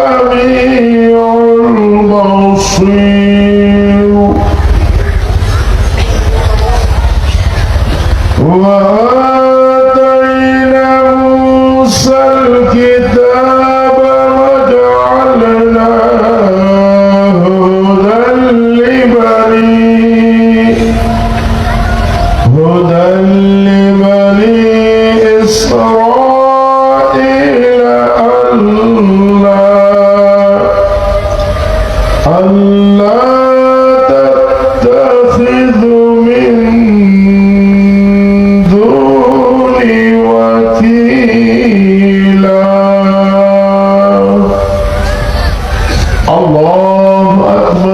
السميع البصير وآتينا موسى الكتاب وجعلناه هدى لبني هدى لبني إسرائيل ألا الله أكبر